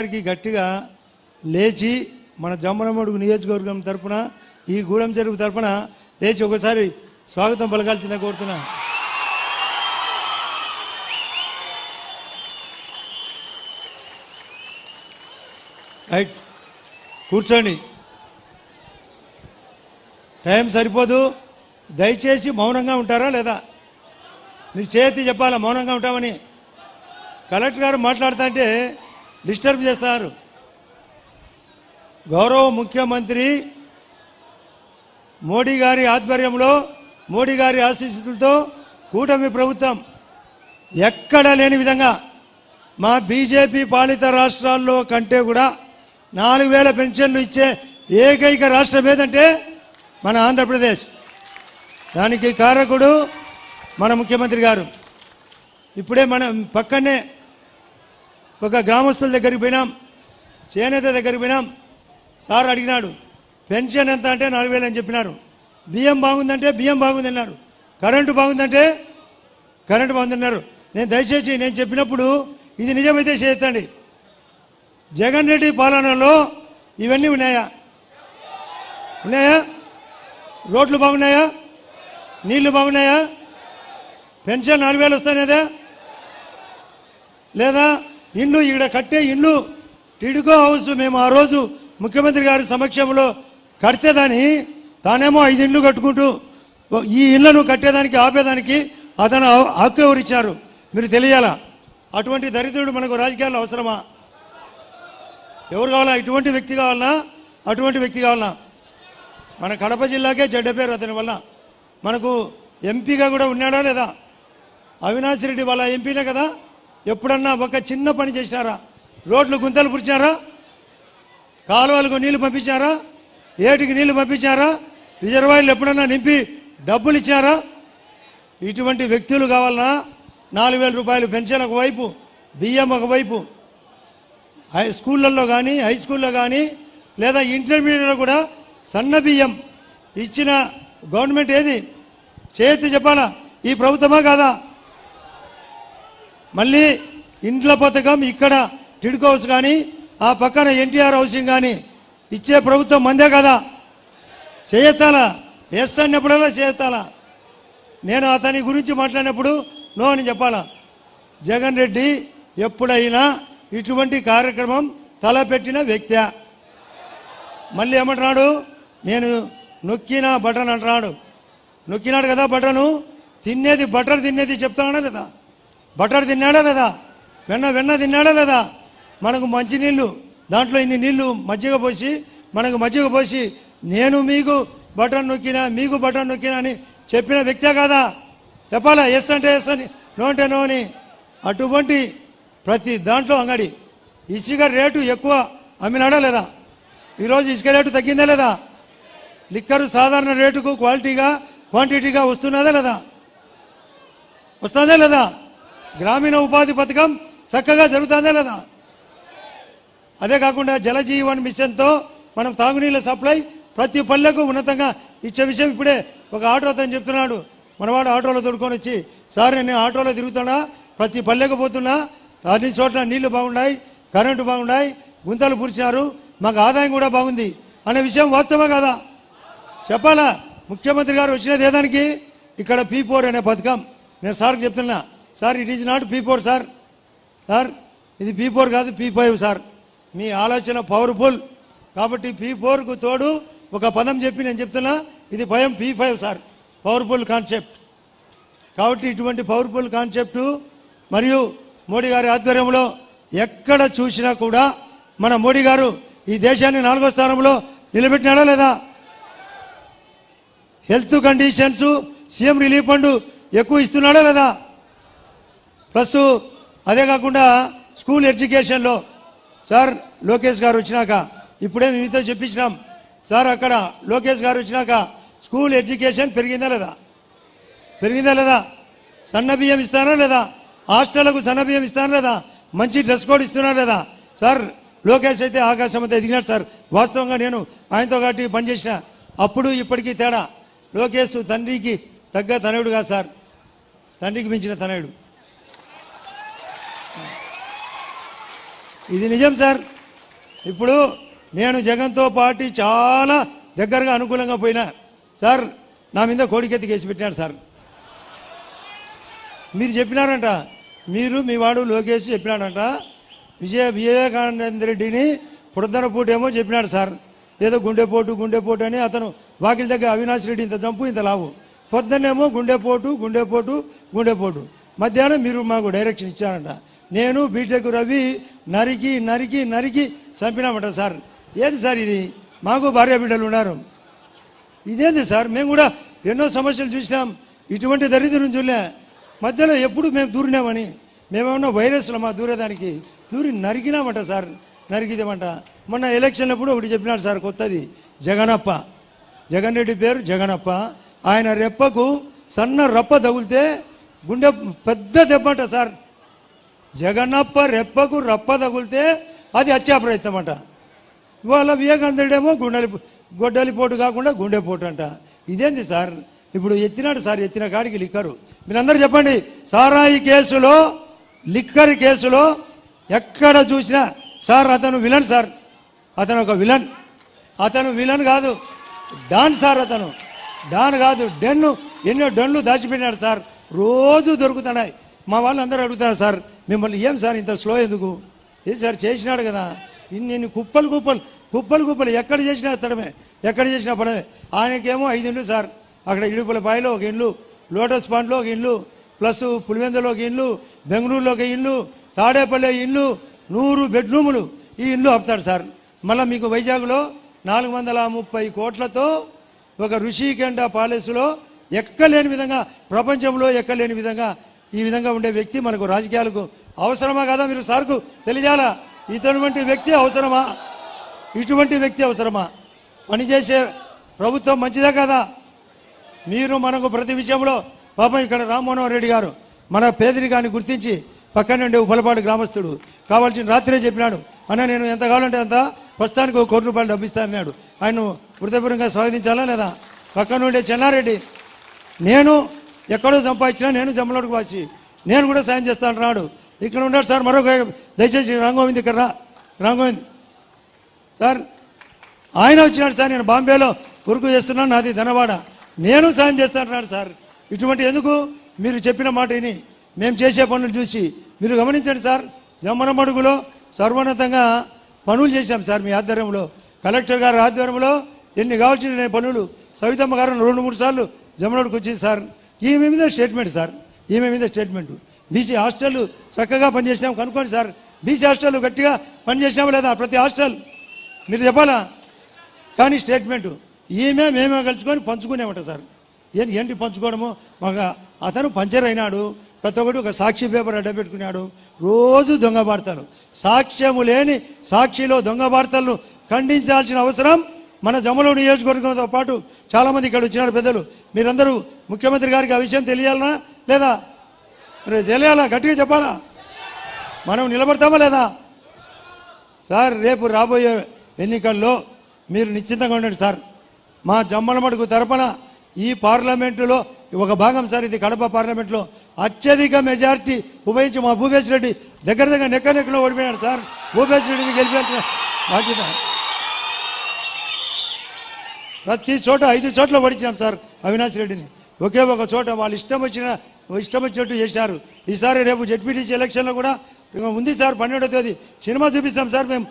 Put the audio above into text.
గారికి గట్టిగా లేచి మన జమ్మనమడుగు నియోజకవర్గం తరపున ఈ గూడెం చెరువు తరపున లేచి ఒకసారి స్వాగతం పలకాల్సిన కోరుతున్నా. రైట్ కూర్చోండి. టైం సరిపోదు. దయచేసి మౌనంగా ఉంటారా లేదా? మీరు చేతి చెప్పాలా మౌనంగా ఉంటామని? కలెక్టర్ గారు మాట్లాడుతుంటే డిస్టర్బ్ చేస్తారు. గౌరవ ముఖ్యమంత్రి మోడీ గారి ఆధ్వర్యంలో మోడీ గారి ఆశీస్సులతో కూటమి ప్రభుత్వం ఎక్కడ లేని విధంగా మా బీజేపీ పాలిత రాష్ట్రాల్లో కంటే కూడా నాలుగు వేల పెన్షన్లు ఇచ్చే ఏకైక రాష్ట్రం ఏదంటే మన ఆంధ్రప్రదేశ్. దానికి కారకుడు మన ముఖ్యమంత్రి గారు. ఇప్పుడే మనం పక్కనే ఒక గ్రామస్తుల దగ్గరికి పోయినాం. చేనేత దగ్గరికి పోయినాం. సార్ అడిగినాడు పెన్షన్ ఎంత? అంటే నాలుగు వేలు అని చెప్పినారు. బియ్యం బాగుందంటే బియ్యం బాగుందన్నారు. కరెంటు బాగుందంటే కరెంటు బాగుందన్నారు. నేను దయచేసి నేను చెప్పినప్పుడు ఇది నిజమైతే చేయొద్దండి జగన్ రెడ్డి పాలనలో ఇవన్నీ ఉన్నాయా? ఉన్నాయా? రోడ్లు బాగున్నాయా? నీళ్ళు బాగున్నాయా? పెన్షన్ నాలుగు వేలు వస్తానేదా? లేదా ఇల్లు ఇక్కడ కట్టే ఇల్లు టిడుకో హౌస్ మేము ఆ రోజు ముఖ్యమంత్రి గారి సమక్షంలో కడితేదాని తానేమో ఐదు ఇండ్లు కట్టుకుంటూ ఈ ఇళ్ళను కట్టేదానికి ఆపేదానికి అతను హక్కు ఎవరిచ్చారు మీరు తెలియాలా? అటువంటి దరిద్రుడు మనకు రాజకీయాల్లో అవసరమా? ఎవరు కావాలా? ఇటువంటి వ్యక్తి కావాలన్నా అటువంటి వ్యక్తి కావాలన్నా మన కడప జిల్లాకే చెడ్డ పేరు అతని వల్ల. మనకు ఎంపీగా కూడా ఉన్నాడా లేదా? అవినాష్ రెడ్డి వాళ్ళ ఎంపీనే కదా? ఎప్పుడన్నా ఒక చిన్న పని చేసినారా? రోడ్లు గుంతలు పురిచారా కాలువలకు నీళ్ళు పంపించారా ఏటికి నీళ్ళు పంపించారా రిజర్వాయర్లు ఎప్పుడన్నా నింపి డబ్బులు ఇచ్చారా ఇటువంటి వ్యక్తులు కావాలన్నా నాలుగు వేల రూపాయలు పెన్షన్ ఒకవైపు బియ్యం ఒకవైపు హై స్కూళ్ళల్లో కానీ హై స్కూల్లో కానీ లేదా ఇంటర్మీడియట్లో కూడా సన్న బియ్యం ఇచ్చిన గవర్నమెంట్ ఏది? చేతి చెప్పాలా? ఈ ప్రభుత్వమా కాదా? మళ్ళీ ఇండ్ల పథకం ఇక్కడ టిడ్కో హౌస్ కానీ ఆ పక్కన ఎన్టీఆర్ హౌసింగ్ కానీ ఇచ్చే ప్రభుత్వం మందే కదా? చేయెత్తాలా ఎస్ అన్నప్పుడల్లా చేయతాలా నేను అతని గురించి మాట్లాడినప్పుడు నో అని చెప్పాలా? జగన్ రెడ్డి ఎప్పుడైనా ఇటువంటి కార్యక్రమం తలపెట్టిన వ్యక్తి. మళ్ళీ ఏమంటున్నాడు? నేను నొక్కిన బటన్ అంటున్నాడు. నొక్కినాడు కదా బటను? తినేది బటర్ తినేది చెప్తున్నాడా లేదా? బటర్ తిన్నాడా లేదా? వెన్న వెన్న తిన్నాడా లేదా? మనకు మంచినీళ్ళు దాంట్లో ఇన్ని నీళ్ళు మజ్జిగ పోసి మనకు మజ్జిగ పోసి నేను మీకు బటన్ నొక్కినా మీకు బటన్ నొక్కినా అని చెప్పిన వ్యక్తే కాదా? చెప్పాలా? ఎస్ అంటే ఎస్ అని నో అంటే నో అని? అటువంటి ప్రతి దాంట్లో అంగడి ఇసుక రేటు ఎక్కువ అమ్మినాడా లేదా? ఈరోజు ఇసుక రేటు తగ్గిందా లేదా? లిక్కరు సాధారణ రేటుకు క్వాలిటీగా క్వాంటిటీగా వస్తున్నదా లేదా? వస్తుందా లేదా? గ్రామీణ ఉపాధి పథకం చక్కగా జరుగుతుందా లేదా? అదే కాకుండా జలజీవన్ మిషన్తో మనం తాగునీళ్ళ సప్లై ప్రతి పల్లెకు ఉన్నతంగా ఇచ్చే విషయం ఇప్పుడే ఒక ఆటో అతను చెప్తున్నాడు. మనవాడు ఆటోలో తోడుకొని వచ్చి సార్ నేను ఆటోలో తిరుగుతున్నా ప్రతి పల్లెకు పోతున్నా అన్ని చోట్ల నీళ్ళు బాగున్నాయి కరెంటు బాగున్నాయి గుంతలు పూర్చినారు మాకు ఆదాయం కూడా బాగుంది అనే విషయం వాస్తవమే కదా? చెప్పాలా? ముఖ్యమంత్రి గారు వచ్చినది ఏదానికి? ఇక్కడ పీ ఫోర్ అనే పథకం. నేను సార్కి చెప్తున్నా. Sir it is not P four sir. Sir ఇది పీ ఫోర్ కాదు పీ ఫైవ్ సార్. మీ ఆలోచన పవర్ఫుల్ కాబట్టి పీ ఫోర్కు తోడు ఒక పదం చెప్పి నేను చెప్తున్నా ఇది భయం P five sir. Powerful concept కాబట్టి ఇటువంటి పవర్ఫుల్ కాన్సెప్టు మరియు మోడీ గారి ఆధ్వర్యంలో ఎక్కడ చూసినా కూడా మన మోడీ గారు ఈ దేశాన్ని నాలుగో స్థానంలో నిలబెట్టినాడా లేదా? Health conditions CM relief fund ఎక్కువ ఇస్తున్నాడా లేదా? ప్లస్ అదే కాకుండా స్కూల్ ఎడ్యుకేషన్లో సార్ లోకేష్ గారు వచ్చినాక ఇప్పుడే మీతో చెప్పించినాం సార్ అక్కడ లోకేష్ గారు వచ్చినాక స్కూల్ ఎడ్యుకేషన్ పెరిగిందా లేదా? పెరిగిందా లేదా? సన్న బియ్యం ఇస్తారా లేదా? హాస్టళ్ళకు సన్న బియ్యం ఇస్తారా లేదా? మంచి డ్రెస్ కోడ్ ఇస్తున్నారా లేదా? సార్ లోకేష్ అయితే ఆకాశం అంతా ఎదిగినాడు సార్. వాస్తవంగా నేను ఆయనతో కాబట్టి పనిచేసిన అప్పుడు ఇప్పటికీ తేడా. లోకేష్ తండ్రికి తగ్గ తనయుడు కాదు సార్. తండ్రికి మించిన తనయుడు. ఇది నిజం సార్. ఇప్పుడు నేను జగన్తో పార్టీ చాలా దగ్గరగా అనుకూలంగా పోయినా సార్ నా మీద కోడికెత్తి కేసు పెట్టాడు సార్. మీరు చెప్పినారంట. మీరు మీ వాడు లోకేష్ చెప్పినాడంట. విజయ వివేకానంద రెడ్డిని పుడద్దనపూట ఏమో చెప్పినాడు సార్. ఏదో గుండెపోటు గుండెపోటు అని అతను వాకిలి దగ్గర అవినాష్ రెడ్డి ఇంత చంపు ఇంత లావు. పొద్దున్నేమో గుండెపోటు గుండెపోటు గుండెపోటు. మధ్యాహ్నం మీరు మాకు డైరెక్షన్ ఇచ్చారంట. నేను బీటెక్ రవి నరికి నరికి నరికి చంపినామంట సార్. ఏది సార్ ఇది? మాకు భార్య బిడ్డలు ఉన్నారు. ఇదేంది సార్? మేము కూడా ఎన్నో సమస్యలు చూసినాం. ఇటువంటి దరిద్రం చూడలే. మధ్యలో ఎప్పుడు మేము దూరినామని. మేమేమన్నా వైరస్లమా దూరేదానికి దూరి నరికినామంట సార్. నరికిదేమంట. మొన్న ఎలక్షన్లప్పుడు ఒకటి చెప్పినాడు సార్ కొత్తది. జగనప్ప. జగన్ రెడ్డి పేరు జగనప్ప. ఆయన రెప్పకు సన్న రప్ప తగిలితే గుండె పెద్ద దెబ్బంట సార్. జగన్నప్ప రెప్పకు రప్ప తగిలితే అది హత్యా ప్రయత్నం అంట ఇవాళ వివేకానందుడేమో గుండెలి గొడ్డలిపోటు కాకుండా గుండెపోటు అంట ఇదేంది సార్? ఇప్పుడు ఎత్తినాడు సార్ ఎత్తిన కాడికి లిక్కరు. మీరందరూ చెప్పండి సారాయి కేసులో లిక్కర్ కేసులో ఎక్కడ చూసినా సార్ అతను విలన్ సార్. అతను ఒక విలన్. అతను విలన్ కాదు డాన్ సార్ అతను. డాన్ కాదు డెన్ను ఎన్నో డన్లు దాచిపెట్టినాడు సార్. రోజు దొరుకుతున్నాయి. మా వాళ్ళు అందరూ అడుగుతారు సార్ మిమ్మల్ని ఏం సార్ ఇంత స్లో ఎందుకు? ఏ సార్ చేసినాడు కదా? ఇన్ని ఇన్ని కుప్పలు కుప్పలు కుప్పలు కుప్పలు. ఎక్కడ చేసినా తడమే ఎక్కడ చేసినా పడమే. ఆయనకేమో ఐదు ఇండ్లు సార్. అక్కడ ఇడుపులపాయలో ఒక ఇల్లు లోటస్ పాండ్లో ఒక ఇల్లు ప్లస్ పులివెందులో ఒక ఇల్లు బెంగళూరులో ఒక ఇల్లు తాడేపల్లి ఇల్లు నూరు బెడ్రూములు ఈ ఇల్లు ఆపుతాడు సార్. మళ్ళీ మీకు వైజాగ్లో నాలుగు వందల ముప్పై కోట్లతో ఒక ఋషికెండ ప్యాలెస్లో ఎక్కలేని విధంగా ప్రపంచంలో ఎక్కలేని విధంగా ఈ విధంగా ఉండే వ్యక్తి మనకు రాజకీయాలకు అవసరమా కదా మీరు సార్కు తెలియాలా? ఇటువంటి వ్యక్తి అవసరమా? ఇటువంటి వ్యక్తి అవసరమా? పనిచేసే ప్రభుత్వం మంచిదే కదా? మీరు మనకు ప్రతి విషయంలో పాపం ఇక్కడ రామ్మోహన్ రెడ్డి గారు మన పేదరికాన్ని గుర్తించి పక్కన ఉండే ఉప్పలపాడు గ్రామస్తుడు. కావాల్సిన రాత్రే చెప్పినాడు. అన్న నేను ఎంత కావాలంటే అంత ప్రస్తుతానికి ఒక కోటి రూపాయలు డబ్బిస్తానన్నాడు ఆయన హృదయపూర్వకంగా స్వాగతించాలా లేదా? పక్కన ఉండే చెన్నారెడ్డి నేను ఎక్కడో సంపాదించినా నేను జమ్మలోడికి వాసి. నేను కూడా సాయం చేస్తాను రాడు. ఇక్కడ ఉన్నాడు సార్ మరొక దయచేసి రాంగోవింద్ ఇక్కడ రా. రాంగోవింద్ సార్ ఆయన వచ్చినాడు సార్ నేను బాంబేలో కొరుకు చేస్తున్నాను నాది ధనవాడ. నేను సాయం చేస్తాను సార్. ఇటువంటి ఎందుకు? మీరు చెప్పిన మాట విని. మేము చేసే పనులు చూసి. మీరు గమనించండి సార్ జమ్మనమడుగులో సర్వోన్నతంగా పనులు చేశాం సార్ మీ ఆధ్వర్యంలో. కలెక్టర్ గారి ఆధ్వర్యంలో ఎన్ని కావాల్సిన పనులు? సవితమ్మ గారు రెండు మూడు సార్లు జమ్మనోడికి వచ్చింది సార్. ఈమె మీద స్టేట్మెంట్ సార్. ఈమె మీద స్టేట్మెంట్. బీసీ హాస్టల్ చక్కగా పనిచేసినాం కనుక్కోండి సార్. బీసీ హాస్టల్ గట్టిగా పనిచేసినామా లేదా ప్రతి హాస్టల్? మీరు చెప్పాలా? కానీ స్టేట్మెంట్. ఈమె మేమే కలుసుకొని పంచుకునేమంట సార్. ఏంటి ఏంటి పంచుకోవడము? మాకు అతను పంచర్ అయినాడు. ప్రతి ఒక్కటి ఒక సాక్షి పేపర్ అడ్డ పెట్టుకున్నాడు. రోజు దొంగ వార్తలు. సాక్ష్యము లేని సాక్షిలో దొంగ వార్తలను ఖండించాల్సిన అవసరం మన జమలో నియోజకవర్గంతో పాటు చాలామంది ఇక్కడ వచ్చినారు పెద్దలు. మీరందరూ ముఖ్యమంత్రి గారికి ఆ విషయం తెలియాలనా? లేదా? తెలియాలా? గట్టిగా చెప్పాలా? మనం నిలబడతామా లేదా? సార్ రేపు రాబోయే ఎన్నికల్లో మీరు నిశ్చింతంగా ఉండండి సార్. మా జమ్మలమడుగు తరపున ఈ పార్లమెంటులో ఒక భాగం సార్ ఇది కడప పార్లమెంట్లో అత్యధిక మెజార్టీ ఉపయోగించి మా భూపేశ్వరెడ్డి దగ్గర దగ్గర నెక్క నెక్కలో ఓడిపోయాడు సార్. భూపేశ్ రెడ్డిని గెలిపించిన బాధ్యత. ప్రతి చోట ఐదు చోట్ల పడిచాం సార్ అవినాష్ రెడ్డిని. ఒకే ఒక చోట వాళ్ళు ఇష్టం వచ్చిన ఇష్టం వచ్చినట్టు చేశారు ఈసారి రేపు జడ్పీటీసీ ఎలక్షన్లో కూడా ఉంది సార్ పన్నెండో తేదీ. సినిమా చూపిస్తాం సార్ మేము.